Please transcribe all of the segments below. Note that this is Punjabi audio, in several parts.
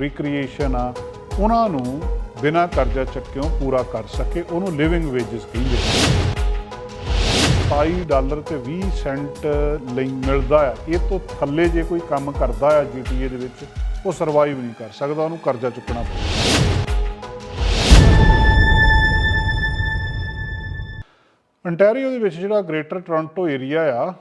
ਰੀਕ੍ਰੀਏਸ਼ਨ ਆ, ਉਹਨਾਂ ਨੂੰ ਬਿਨਾਂ ਕਰਜ਼ਾ ਚੱਕਿਓ ਪੂਰਾ ਕਰ ਸਕੇ, ਉਹਨੂੰ ਲਿਵਿੰਗ ਵੇਜਸ ਕਹਿੰਦੇ ਆ। 27 ਡਾਲਰ ਤੇ 20 ਸੈਂਟ ਲਈ ਮਿਲਦਾ ਆ। ਇਹ ਤੋਂ ਥੱਲੇ ਜੇ ਕੋਈ ਕੰਮ ਕਰਦਾ ਆ ਜੀਟੀਏ ਦੇ ਵਿੱਚ, ਉਹ ਸਰਵਾਈਵ ਨਹੀਂ ਕਰ ਸਕਦਾ, ਉਹਨੂੰ ਕਰਜ਼ਾ ਚੁੱਕਣਾ ਪਊਗਾ ਅੰਟੈਰੀਓ ਦੇ ਵਿੱਚ ਜਿਹੜਾ ਗ੍ਰੇਟਰ ਟੋਰਾਂਟੋ ਏਰੀਆ ਆ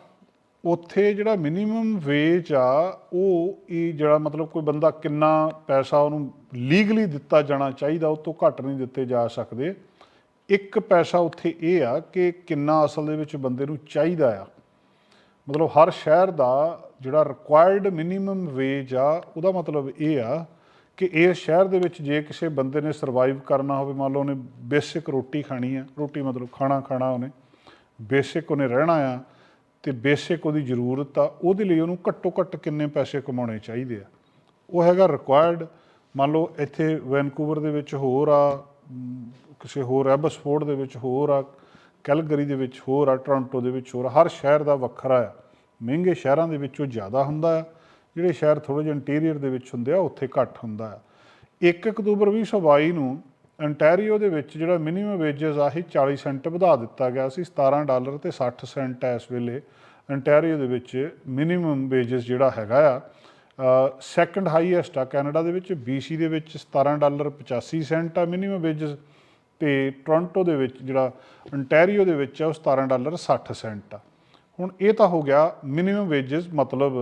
ਉੱਥੇ ਜਿਹੜਾ ਮਿਨੀਮਮ ਵੇਜ ਆ, ਉਹ ਇਹ ਜਿਹੜਾ ਮਤਲਬ ਕੋਈ ਬੰਦਾ ਕਿੰਨਾ ਪੈਸਾ ਉਹਨੂੰ ਲੀਗਲੀ ਦਿੱਤਾ ਜਾਣਾ ਚਾਹੀਦਾ, ਉਹ ਤੋਂ ਘੱਟ ਨਹੀਂ ਦਿੱਤੇ ਜਾ ਸਕਦੇ। ਇੱਕ ਪੈਸਾ ਉੱਥੇ ਇਹ ਆ ਕਿ ਕਿੰਨਾ ਅਸਲ ਦੇ ਵਿੱਚ ਬੰਦੇ ਨੂੰ ਚਾਹੀਦਾ ਆ। ਮਤਲਬ ਹਰ ਸ਼ਹਿਰ ਦਾ ਜਿਹੜਾ ਰਿਕੁਆਇਰਡ ਮਿਨੀਮਮ ਵੇਜ ਆ, ਉਹਦਾ ਮਤਲਬ ਇਹ ਆ ਕਿ ਇਸ ਸ਼ਹਿਰ ਦੇ ਵਿੱਚ ਜੇ ਕਿਸੇ ਬੰਦੇ ਨੇ ਸਰਵਾਈਵ ਕਰਨਾ ਹੋਵੇ, ਮੰਨ ਲਓ ਉਹਨੇ ਬੇਸਿਕ ਰੋਟੀ ਖਾਣੀ ਆ, ਰੋਟੀ ਮਤਲਬ ਖਾਣਾ ਖਾਣਾ ਉਹਨੇ ਬੇਸਿਕ ਉਹਨੇ ਰਹਿਣਾ ਆ ਤੇ ਬੇਸਿਕ ਉਹਦੀ ਜ਼ਰੂਰਤ ਆ, ਉਹਦੇ ਲਈ ਉਹਨੂੰ ਘੱਟੋ ਘੱਟ ਕਿੰਨੇ ਪੈਸੇ ਕਮਾਉਣੇ ਚਾਹੀਦੇ ਆ ਉਹ ਹੈਗਾ ਰਿਕੁਆਇਰਡ ਮੰਨ ਲਓ ਇੱਥੇ ਵੈਨਕੂਵਰ ਦੇ ਵਿੱਚ ਹੋਰ ਆ ਕਿਸੇ ਹੋਰ ਐਬਸਫੋਰਡ ਦੇ ਵਿੱਚ ਹੋਰ ਆ, ਕੈਲਗਰੀ ਦੇ ਵਿੱਚ ਹੋਰ ਆ, ਟੋਰਾਂਟੋ ਦੇ ਵਿੱਚ ਹੋਰ ਆ। ਹਰ ਸ਼ਹਿਰ ਦਾ ਵੱਖਰਾ ਆ ਮਹਿੰਗੇ ਸ਼ਹਿਰਾਂ ਦੇ ਵਿੱਚ ਉਹ ਜ਼ਿਆਦਾ ਹੁੰਦਾ ਆ, ਜਿਹੜੇ ਸ਼ਹਿਰ ਥੋੜੇ ਜਿਹੇ ਇੰਟੀਰੀਅਰ ਦੇ ਵਿੱਚ ਹੁੰਦੇ ਆ, ਉੱਥੇ ਘੱਟ ਹੁੰਦਾ ਆ 1 ਅਕਤੂਬਰ 2022 ਨੂੰ ਅੰਟੈਰੀਓ ਦੇ ਵਿੱਚ ਜਿਹੜਾ ਮਿਨੀਮਮ ਵੇਜਸ ਆ, ਇਹ 40 ਸੈਂਟ ਵਧਾ ਦਿੱਤਾ ਗਿਆ ਸੀ 17 ਡਾਲਰ ਤੇ 60 ਸੈਂਟ ਹੈ ਇਸ ਵੇਲੇ। ਅੰਟੈਰੀਓ ਦੇ ਵਿੱਚ ਮਿਨੀਮਮ ਵੇਜਸ ਜਿਹੜਾ ਹੈਗਾ ਆ ਸੈਕੰਡ ਹਾਈਐਸਟ ਆ ਕੈਨੇਡਾ ਦੇ ਵਿੱਚ BC ਦੇ ਵਿੱਚ 17 ਡਾਲਰ 85 ਸੈਂਟ ਆ ਮਿਨੀਮਮ ਵੇਜਸ ਤੇ ਟੋਰਾਂਟੋ ਦੇ ਵਿੱਚ ਜਿਹੜਾ ਅੰਟੈਰੀਓ ਦੇ ਵਿੱਚ ਆ, ਉਹ 17 ਡਾਲਰ 60 ਸੈਂਟ ਆ। ਹੁਣ ਇਹ ਤਾਂ ਹੋ ਗਿਆ ਮਿਨੀਮਮ ਵੇਜਸ ਮਤਲਬ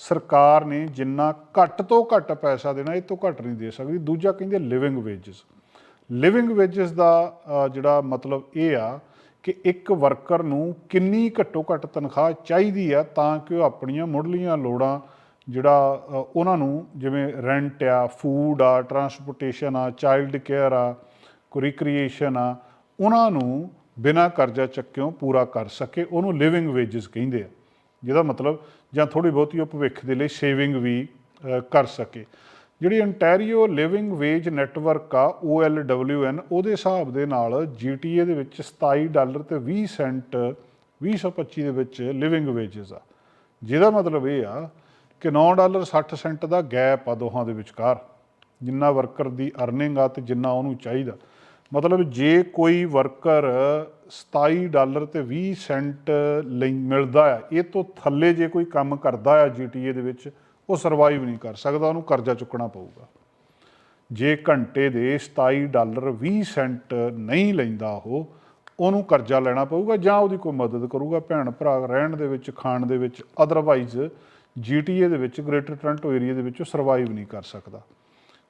ਸਰਕਾਰ ਨੇ ਜਿੰਨਾ ਘੱਟ ਤੋਂ ਘੱਟ ਪੈਸਾ ਦੇਣਾ, ਇਹ ਤੋਂ ਘੱਟ ਨਹੀਂ ਦੇ ਸਕਦੀ। ਦੂਜਾ ਕਹਿੰਦੇ ਲਿਵਿੰਗ ਵੇਜਸ ਲਿਵਿੰਗ ਵੇਜਸ ਦਾ ਜਿਹੜਾ ਮਤਲਬ ਇਹ ਆ ਕਿ ਇੱਕ ਵਰਕਰ ਨੂੰ ਕਿੰਨੀ ਘੱਟੋ ਘੱਟ ਤਨਖਾਹ ਚਾਹੀਦੀ ਆ ਤਾਂ ਕਿ ਉਹ ਆਪਣੀਆਂ ਮੁੱਢਲੀਆਂ ਲੋੜਾਂ ਜਿਹੜਾ ਉਹਨਾਂ ਨੂੰ ਜਿਵੇਂ ਰੈਂਟ ਆ ਫੂਡ ਆ ਟਰਾਂਸਪੋਰਟੇਸ਼ਨ ਆ ਚਾਈਲਡ ਕੇਅਰ ਆ ਕੋਈ ਰੀਕ੍ਰੀਏਸ਼ਨ ਆ, ਉਹਨਾਂ ਨੂੰ ਬਿਨਾਂ ਕਰਜ਼ਾ ਚੱਕਿਓ ਪੂਰਾ ਕਰ ਸਕੇ, ਉਹਨੂੰ ਲਿਵਿੰਗ ਵੇਜਸ ਕਹਿੰਦੇ ਆ। ਜਿਹਦਾ ਮਤਲਬ ਜਾਂ ਥੋੜੀ ਬਹੁਤੀ ਉਹ ਭਵਿੱਖ ਦੇ ਲਈ ਸੇਵਿੰਗ ਵੀ ਕਰ ਸਕੇ। ਜਿਹੜੀ ਅੰਟੈਰੀਓ ਲਿਵਿੰਗ ਵੇਜ ਨੈਟਵਰਕ ਆ OLWN ਉਹਦੇ ਹਿਸਾਬ ਦੇ ਨਾਲ GTA ਦੇ ਵਿੱਚ 27 ਡਾਲਰ ਤੇ 20 ਸੈਂਟ 2025 ਦੇ ਵਿੱਚ ਲਿਵਿੰਗ ਵੇਜਸ ਆ। ਜਿਹਦਾ ਮਤਲਬ ਇਹ ਆ ਕਿ 9 ਡਾਲਰ 60 ਸੈਂਟ ਦਾ ਗੈਪ ਆ ਦੋਹਾਂ ਦੇ ਵਿਚਕਾਰ। ਜਿੰਨਾ ਵਰਕਰ ਦੀ ਅਰਨਿੰਗ ਆ ਤੇ ਜਿੰਨਾ ਉਹਨੂੰ ਚਾਹੀਦਾ। ਮਤਲਬ ਜੇ ਕੋਈ ਵਰਕਰ 27 ਡਾਲਰ ਤੇ 20 ਸੈਂਟ ਲਈ ਮਿਲਦਾ ਆ, ਇਹ ਤੋਂ ਥੱਲੇ ਜੇ ਕੋਈ ਕੰਮ ਕਰਦਾ ਆ GTA ਦੇ ਵਿੱਚ ਉਹ ਸਰਵਾਈਵ ਨਹੀਂ ਕਰ ਸਕਦਾ, ਉਹਨੂੰ ਕਰਜ਼ਾ ਚੁੱਕਣਾ ਪਊਗਾ। ਜੇ ਘੰਟੇ ਦੇ 27 ਡਾਲਰ 20 ਸੈਂਟ ਨਹੀਂ ਲੈਂਦਾ ਉਹ, ਉਹਨੂੰ ਕਰਜ਼ਾ ਲੈਣਾ ਪਊਗਾ ਜਾਂ ਉਹਦੀ ਕੋਈ ਮਦਦ ਕਰੂਗਾ। ਭੈਣ ਭਰਾ ਰਹਿਣ ਦੇ ਵਿੱਚ, ਖਾਣ ਦੇ ਵਿੱਚ ਅਦਰਵਾਈਜ਼ GTA ਦੇ ਵਿੱਚ ਗ੍ਰੇਟਰ ਟੋਰਾਂਟੋ ਏਰੀਆ ਦੇ ਵਿੱਚ ਉਹ ਸਰਵਾਈਵ ਨਹੀਂ ਕਰ ਸਕਦਾ।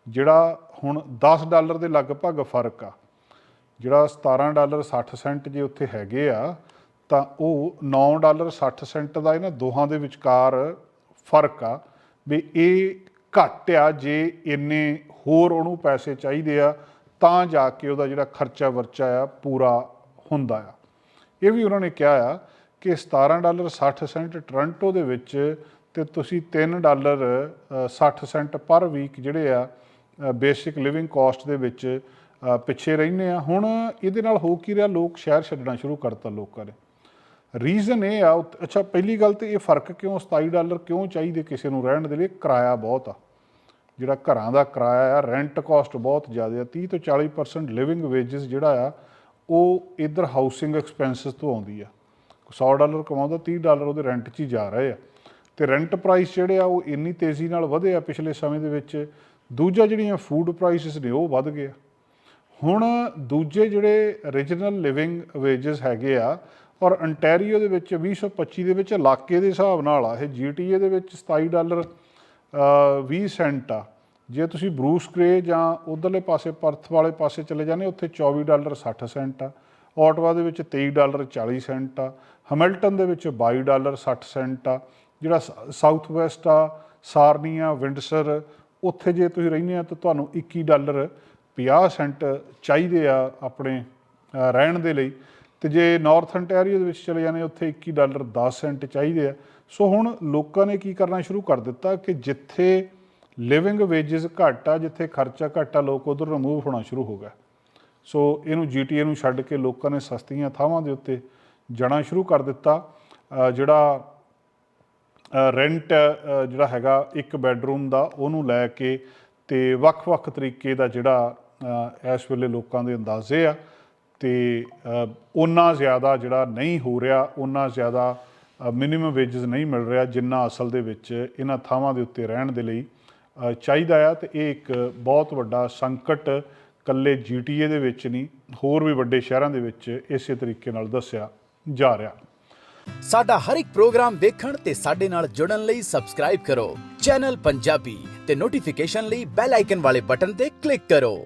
ਜਿਹੜਾ ਹੁਣ 10 ਡਾਲਰ ਦੇ ਲਗਭਗ ਫ਼ਰਕ ਆ, ਜਿਹੜਾ 17 ਡਾਲਰ 60 ਸੈਂਟ ਜੇ ਉੱਥੇ ਹੈਗੇ ਆ, ਤਾਂ ਉਹ 9 ਡਾਲਰ 60 ਸੈਂਟ ਦਾ ਇਹਨਾਂ ਦੋਹਾਂ ਦੇ ਵਿਚਕਾਰ ਫ਼ਰਕ ਆ। ਵੀ ਇਹ ਘੱਟ ਆ ਜੇ ਇੰਨੇ ਹੋਰ ਉਹਨੂੰ ਪੈਸੇ ਚਾਹੀਦੇ ਆ ਤਾਂ ਜਾ ਕੇ ਉਹਦਾ ਜਿਹੜਾ ਖਰਚਾ ਵਰਚਾ ਆ ਪੂਰਾ ਹੁੰਦਾ ਆ। ਇਹ ਵੀ ਉਹਨਾਂ ਨੇ ਕਿਹਾ ਆ ਕਿ 17 ਡਾਲਰ 60 ਸੈਂਟ ਟੋਰਾਂਟੋ ਦੇ ਵਿੱਚ ਤੇ ਤੁਸੀਂ 3 ਡਾਲਰ ਅ, 60 ਸੈਂਟ ਪਰ ਵੀਕ ਜਿਹੜੇ ਆ ਬੇਸਿਕ ਲਿਵਿੰਗ ਕਾਸਟ ਦੇ ਵਿੱਚ ਪਿੱਛੇ ਰਹਿੰਦੇ ਆ। ਹੁਣ ਇਹਦੇ ਨਾਲ ਹੋ ਕੀ ਰਿਹਾ? ਲੋਕ ਸ਼ਹਿਰ ਛੱਡਣਾ ਸ਼ੁਰੂ ਕਰਤਾ ਲੋਕਾਂ ਨੇ। ਰੀਜ਼ਨ ਇਹ ਆ, ਉੱਤ- ਅੱਛਾ, ਪਹਿਲੀ ਗੱਲ ਤੇ ਇਹ ਫ਼ਰਕ ਕਿਉਂ 27 ਡਾਲਰ ਕਿਉਂ ਚਾਹੀਦੇ ਕਿਸੇ ਨੂੰ ਰਹਿਣ ਦੇ ਲਈ? ਕਿਰਾਇਆ ਬਹੁਤ ਆ। ਜਿਹੜਾ ਘਰਾਂ ਦਾ ਕਿਰਾਇਆ ਆ ਰੈਂਟ ਕਾਸਟ ਬਹੁਤ ਜ਼ਿਆਦਾ ਆ। 30 ਤੋਂ 40% ਲਿਵਿੰਗ ਵੇਜਸ ਜਿਹੜਾ ਆ, ਉਹ ਇਧਰ ਹਾਊਸਿੰਗ ਐਕਸਪੈਂਸਸ ਤੋਂ ਆਉਂਦੀ ਆ। 100 ਡਾਲਰ ਕਮਾਉਂਦਾ 30 ਡਾਲਰ ਉਹਦੇ ਰੈਂਟ 'ਚ ਹੀ ਜਾ ਰਹੇ ਆ। ਤੇ ਰੈਂਟ ਪ੍ਰਾਈਸ ਜਿਹੜੇ ਆ, ਉਹ ਇੰਨੀ ਤੇਜ਼ੀ ਨਾਲ ਵਧੇ ਆ ਪਿਛਲੇ ਸਮੇਂ ਦੇ ਵਿੱਚ, ਦੂਜਾ ਜਿਹੜੀਆਂ ਫੂਡ ਪ੍ਰਾਈਸਸ ਨੇ, ਉਹ ਵੱਧ ਗਏ ਹੁਣ ਦੂਜੇ ਜਿਹੜੇ origignal ਲਿਵਿੰਗ ਵੇਜਸ ਹੈਗੇ ਆ ਔਰ ਅੰਟੈਰੀਓ ਦੇ ਵਿੱਚ 2025 ਦੇ ਵਿੱਚ ਇਲਾਕੇ ਦੇ ਹਿਸਾਬ ਨਾਲ ਆ ਇਹ GTA ਦੇ ਵਿੱਚ 27 ਡਾਲਰ ਅ, 20 ਸੈਂਟ ਆ। ਜੇ ਤੁਸੀਂ ਬਰੂਸ ਗ੍ਰੇ ਜਾਂ ਉਧਰਲੇ ਪਾਸੇ ਪਰਥ ਵਾਲੇ ਪਾਸੇ ਚਲੇ ਜਾਂਦੇ ਉੱਥੇ 24 ਡਾਲਰ 60 ਸੈਂਟ ਆ। ਆਟਵਾ ਦੇ ਵਿੱਚ 23 ਡਾਲਰ 40 ਸੈਂਟ ਆ। ਹੈਮਿਲਟਨ ਦੇ ਵਿੱਚ 22 ਡਾਲਰ 60 ਸੈਂਟ ਆ। ਜਿਹੜਾ ਸਾਊਥ ਵੈਸਟ ਆ ਸਾਰਨੀਆ ਵਿੰਡਸਰ ਉੱਥੇ ਜੇ ਤੁਸੀਂ ਰਹਿੰਦੇ ਆ ਤਾਂ ਤੁਹਾਨੂੰ 21 ਡਾਲਰ 50 ਸੈਂਟ ਚਾਹੀਦੇ ਆ ਆਪਣੇ ਰਹਿਣ ਦੇ ਲਈ। ਤੇ ਜੇ ਨਾਰਥ ਅੰਟੈਰੀਓ ਦੇ ਵਿੱਚ ਚਲੇ ਜਾਂਦੇ ਉੱਥੇ 21 ਡਾਲਰ 10 ਸੈਂਟ ਚਾਹੀਦੇ ਆ। ਸੋ ਹੁਣ ਲੋਕਾਂ ਨੇ ਕੀ ਕਰਨਾ ਸ਼ੁਰੂ ਕਰ ਦਿੱਤਾ ਕਿ ਜਿੱਥੇ ਲਿਵਿੰਗ ਵੇਜਸ ਘੱਟ ਆ, ਜਿੱਥੇ ਖਰਚਾ ਘੱਟ ਆ, ਲੋਕ ਉਧਰ ਰਿਮੂਵ ਹੋਣਾ ਸ਼ੁਰੂ ਹੋ ਗਿਆ ਸੋ ਇਹਨੂੰ GTA ਨੂੰ ਛੱਡ ਕੇ ਲੋਕਾਂ ਨੇ ਸਸਤੀਆਂ ਥਾਵਾਂ ਦੇ ਉੱਤੇ ਜਾਣਾ ਸ਼ੁਰੂ ਕਰ ਦਿੱਤਾ। ਜਿਹੜਾ ਰੈਂਟ ਜਿਹੜਾ ਹੈਗਾ ਇੱਕ ਬੈੱਡਰੂਮ ਦਾ, ਉਹਨੂੰ ਲੈ ਕੇ ਤੇ ਵੱਖ-ਵੱਖ ਤਰੀਕੇ ਦਾ ਜਿਹੜਾ ਇਸ ਵੇਲੇ ਲੋਕਾਂ ਦੇ ਅੰਦਾਜ਼ੇ ਆ। ਤੇ ਉਹਨਾਂ ਜ਼ਿਆਦਾ ਜਿਹੜਾ ਨਹੀਂ ਹੋ ਰਿਹਾ ਉਹਨਾਂ ਜ਼ਿਆਦਾ ਮਿਨੀਮਮ ਵੇਜਸ ਨਹੀਂ ਮਿਲ ਰਿਹਾ ਜਿੰਨਾ ਅਸਲ ਦੇ ਵਿੱਚ ਇਹਨਾਂ ਥਾਵਾਂ ਦੇ ਉੱਤੇ ਰਹਿਣ ਦੇ ਲਈ ਚਾਹੀਦਾ ਆ। ਤੇ ਇਹ ਇੱਕ ਬਹੁਤ ਵੱਡਾ ਸੰਕਟ ਕੱਲੇ ਜੀਟੀਏ ਦੇ ਵਿੱਚ ਨਹੀਂ, ਹੋਰ ਵੀ ਵੱਡੇ ਸ਼ਹਿਰਾਂ ਦੇ ਵਿੱਚ ਇਸੇ ਤਰੀਕੇ ਨਾਲ ਦੱਸਿਆ ਜਾ ਰਿਹਾ। ਸਾਡਾ ਹਰ ਇੱਕ ਪ੍ਰੋਗਰਾਮ ਵੇਖਣ ਤੇ ਸਾਡੇ ਨਾਲ ਜੁੜਨ ਲਈ ਸਬਸਕ੍ਰਾਈਬ ਕਰੋ। ਚੈਨਲ ਪੰਜਾਬੀ ਤੇ ਨੋਟੀਫਿਕੇਸ਼ਨ ਲਈ ਬੈਲ ਆਈਕਨ ਵਾਲੇ ਬਟਨ ਤੇ ਕਲਿੱਕ ਕਰੋ।